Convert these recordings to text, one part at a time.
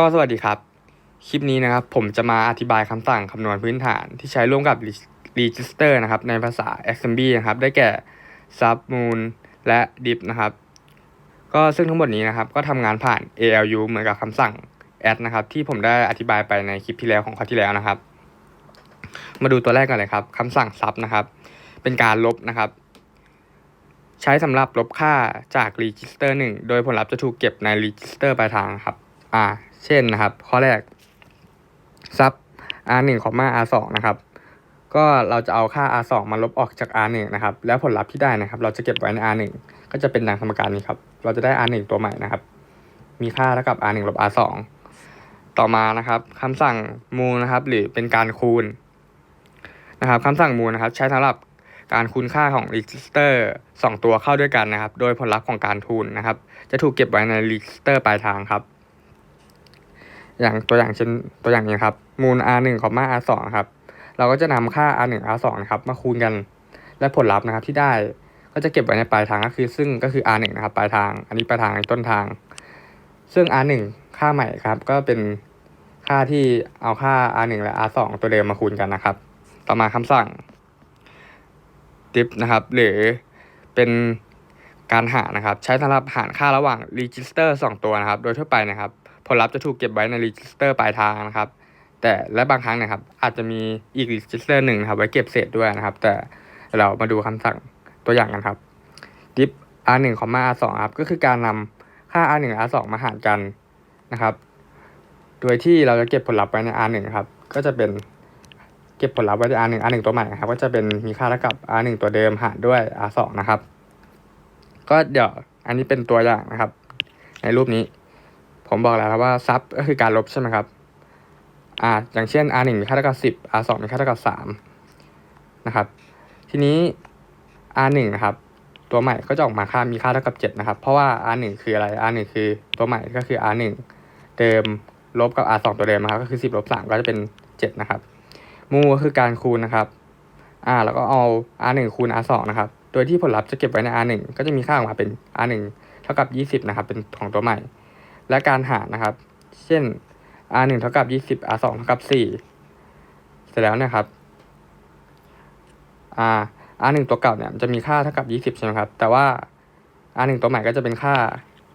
ก็สวัสดีครับ คลิปนี้นะครับผมจะมาอธิบายคำสั่งคำนวณพื้นฐานที่ใช้ร่วมกับ register นะครับในภาษา assembly นะครับได้แก่ sub moon และ diff นะครับ ก็ซึ่งทั้งหมดนี้นะครับก็ทำงานผ่าน ALU เหมือนกับคำสั่ง add นะครับที่ผมได้อธิบายไปในคลิปที่แล้วของคราวที่แล้วนะครับ มาดูตัวแรกกันเลยครับคำสั่ง sub นะครับ เป็นการลบนะครับใช้สำหรับลบค่าจาก register 1 โดยผลลัพธ์จะถูกเก็บใน register ปลายทางครับ อ่า เช่นนะครับ ข้อแรกซับ r 1 r 2 นะครับ ก็เราจะเอาค่า r 2 มาลบออกจาก r 1 นะครับ แล้วผลลัพธ์ที่ได้นะครับ เราจะเก็บไว้ใน r 1 ก็จะเป็นดังสมการนี้ครับ เราจะได้ r 1 ตัวใหม่นะครับ มีค่าเท่ากับ r 1 ลบ r 2 ต่อมานะครับคำสั่งมูลนะครับ หรือเป็นการคูณนะครับคำสั่งมูลนะครับ ใช้สำหรับการคูณค่าของ register 2ตัวเข้าด้วยกันนะครับ โดยผลลัพธ์ของการคูณนะครับ จะถูกเก็บไว้ใน register ปลายทางครับ อย่างตัวอย่างเช่นตัวอย่างนี้ครับ มูล r 1 r 2ครับ เราก็จะนำค่า r 1 r 2นะครับ มาคูณกัน และผลลัพธ์นะครับที่ได้ก็จะเก็บไว้ในปลายทางก็คือซึ่งก็คือ r 1นะครับปลายทาง อันนี้ปลายทางต้นทาง ซึ่ง r 1ค่าใหม่ครับ ก็เป็นค่าที่เอาค่า r 1และ r 2ตัวเดิมมาคูณกันนะครับ ต่อมาคำสั่ง diff นะครับ หรือเป็นการหารนะครับ ใช้สำหรับหารค่าระหว่าง register 2 ตัวนะครับ โดยทั่วไปนะครับ ผลลัพธ์จะถูกเก็บไว้ใน register ปลายทางนะครับ แต่และบางครั้งนะครับ อาจจะมีอีก register หนึ่งครับไว้เก็บเศษด้วยนะครับ แต่เรามาดูคำสั่งตัวอย่างกันครับ diff r 1 r 2 ครับ ก็คือการนำค่า r 1 r 2 มาหารกันนะครับ โดยที่เราจะเก็บผลลัพธ์ไว้ใน r 1 ครับ ก็จะเป็นเก็บผลลัพธ์ไว้ใน r 1 r 1 ตัวใหม่นะครับ ก็จะเป็นมีค่าเท่ากับ r 1 ตัวเดิมหารด้วย r 2 นะครับ ก็เดี๋ยวอันนี้เป็นตัวอย่างนะครับ ในรูปนี้ ผมบอกแล้วครับว่าซับก็คือการลบใช่ไหมครับอ่าอย่างเช่น r 1มีค่าเท่ากับ10 r 2มีค่าเท่ากับ3นะครับ ทีนี้ r 1นะครับ ตัวใหม่ก็จะออกมาค่ามีค่าเท่ากับ7นะครับ เพราะว่า r 1คืออะไร r 1คือตัวใหม่ก็คือ r 1เดิมลบกับ r 2ตัวเดิมนะครับ ก็คือ 10ลบ3ก็จะเป็น 7 นะครับ มูก็คือการคูณนะครับอ่าแล้วก็เอา r 1คูณ r 2นะครับ โดยที่ผลลัพธ์จะเก็บไว้ใน r 1ก็จะมีค่าออกมาเป็น r 1เท่ากับ 20นะครับ เป็นของตัวใหม่ และการหารนะครับ เช่น r 1เท่ากับ 20 r 2เท่ากับ 4 เสร็จแล้วเนะครับ r r 1ตัวเก่าเนี่ยมันจะมีค่าเท่ากับ 20 ใช่ไหมครับ แต่ว่า r 1ตัวใหม่ก็จะเป็นค่า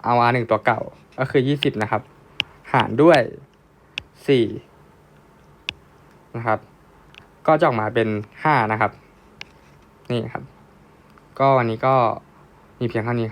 เอา r 1ตัวเก่าก็คือ 20 นะครับ หารด้วย 4 นะครับ ก็จะออกมาเป็น 5 นะครับ นี่ครับ ก็วันนี้ก็มีเพียงเท่านี้